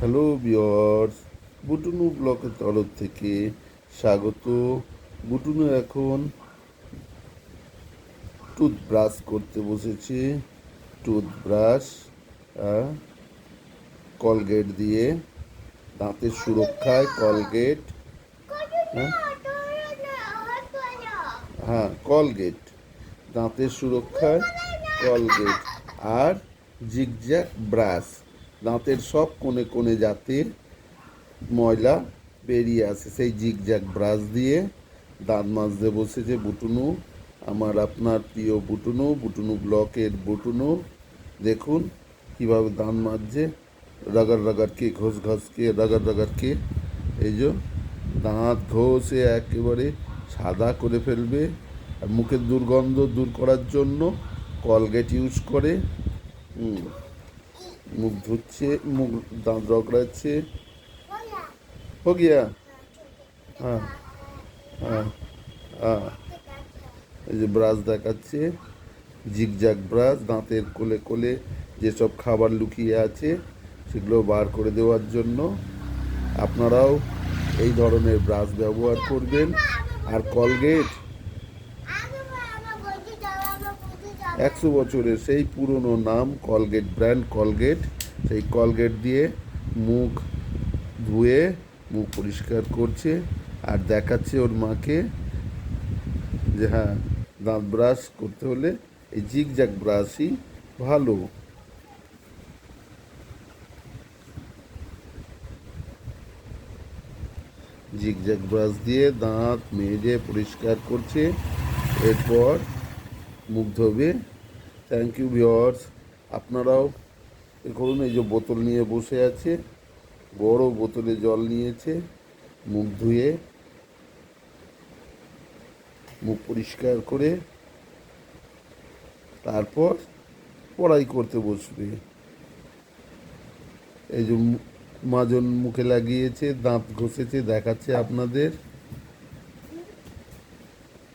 Hello বিয়র্স বুটুনু ব্লকের তরফ থেকে স্বাগত। বুটুনু এখন টুথব্রাশ করতে বসেছে। টুথব্রাশ কলগেট দিয়ে। দাঁতের সুরক্ষায় কলগেট হ্যাঁ? হ্যাঁ কলগেট দাঁতের সুরক্ষায় কলগেট আর জিগজ্যাগ ব্রাশ। দাঁতের সব কোণে কোণে যাতে ময়লা বেরিয়ে আসে। সেই জিগজ্যাগ ব্রাশ দিয়ে দাঁত মাজতে বসেছে বুটুনু। আমার আপনার প্রিয় বুটুনু বুটুনু ব্লকের বুটুনু। দেখুন কীভাবে দাঁত মাজছে। রাগার রাগার কে, ঘষ ঘষ কে, রাগার রাগার কে। এই যে দাঁত ঘষে একেবারে সাদা করে ফেলবে। আর মুখের দুর্গন্ধ দূর করার জন্য কলগেট ইউজ করে। মুখ ধুচ্ছে মুখ দাঁত রগড়াচ্ছে हो गया হ্যাঁ হ্যাঁ হ্যাঁ এই যে ব্রাশ দেখাচ্ছে জিগজ্যাগ ব্রাশ দাঁতের কোলে কোলে যেসব খাবার লুকিয়ে আছে সেগুলো বার করে দেওয়ার জন্য আপনারাও এই ধরনের ব্রাশ ব্যবহার করবেন আর কলগেট একশো বছরের সেই পুরনো নাম কলগেট, ব্র্যান্ড কলগেট, সেই কলগেট দিয়ে মুখ ধুয়ে, মুখ পরিষ্কার করছে আর দেখাচ্ছে ওর মাকে যে হ্যাঁ দাঁত ব্রাশ করতে হলে এই জিগ জিগজ্যাগ ব্রাশই ভালো। জিগ জিগজ্যাগ ব্রাশ দিয়ে দাঁত মেজে পরিষ্কার করছে। এরপর মুখ ধোবে থ্যাংক ইউ ভিওর্স আপনারাও এ করুন, এই যে বোতল নিয়ে বসে আছে, বড় বোতলে জল নিয়েছে, মুখ ধুয়ে, মুখ পরিষ্কার করে, তারপর পড়াই করতে বসবে। এই যে মাজন মুখে লাগিয়েছে, দাঁত ঘষেছে, দেখাচ্ছে আপনাদের।